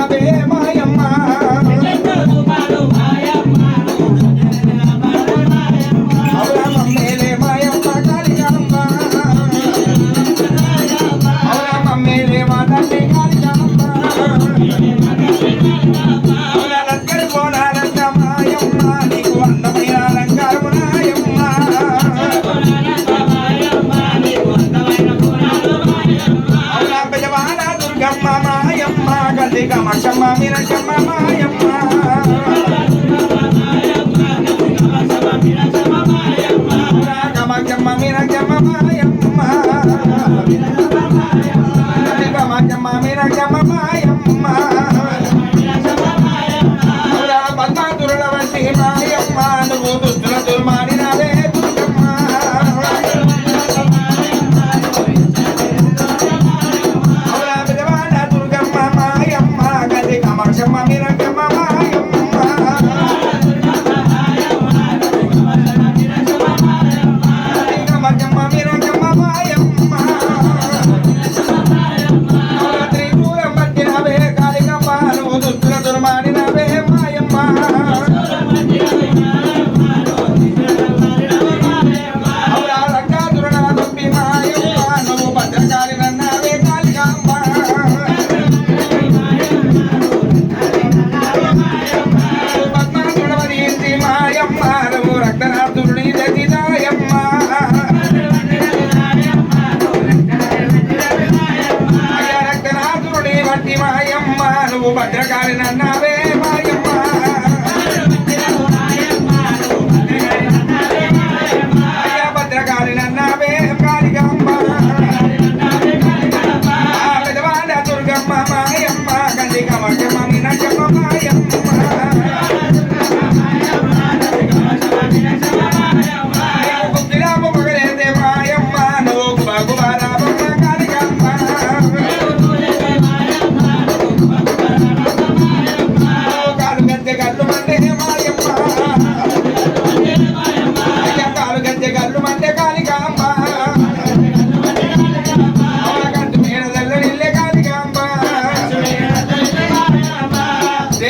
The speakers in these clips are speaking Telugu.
যাবে মা। తల్లి కమకమ్మ మీరకమ్మ మాయమ్మ. కమకమ్మ మీరకమ్మ మాయమ్మ. రక్తనాథురాయమ్మ నమో రక్తనాథుని జగిదాయమ్మ రక్తనాథుని భక్తి మాయమ్మ నువ్వు భద్రకాళి నన్నవే మాయమ్మ.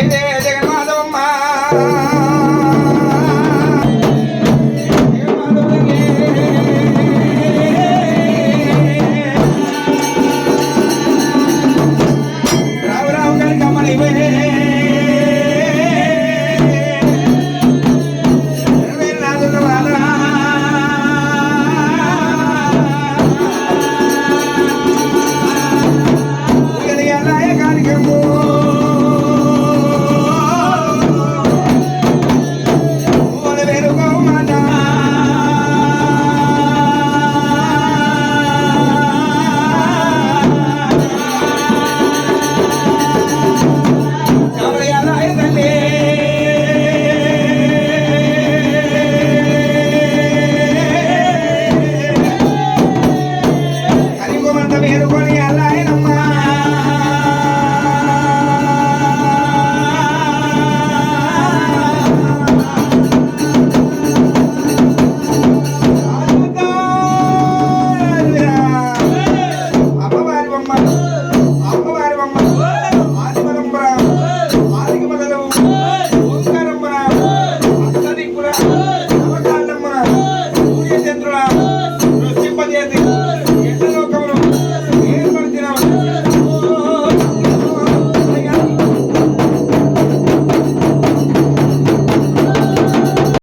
ustedes.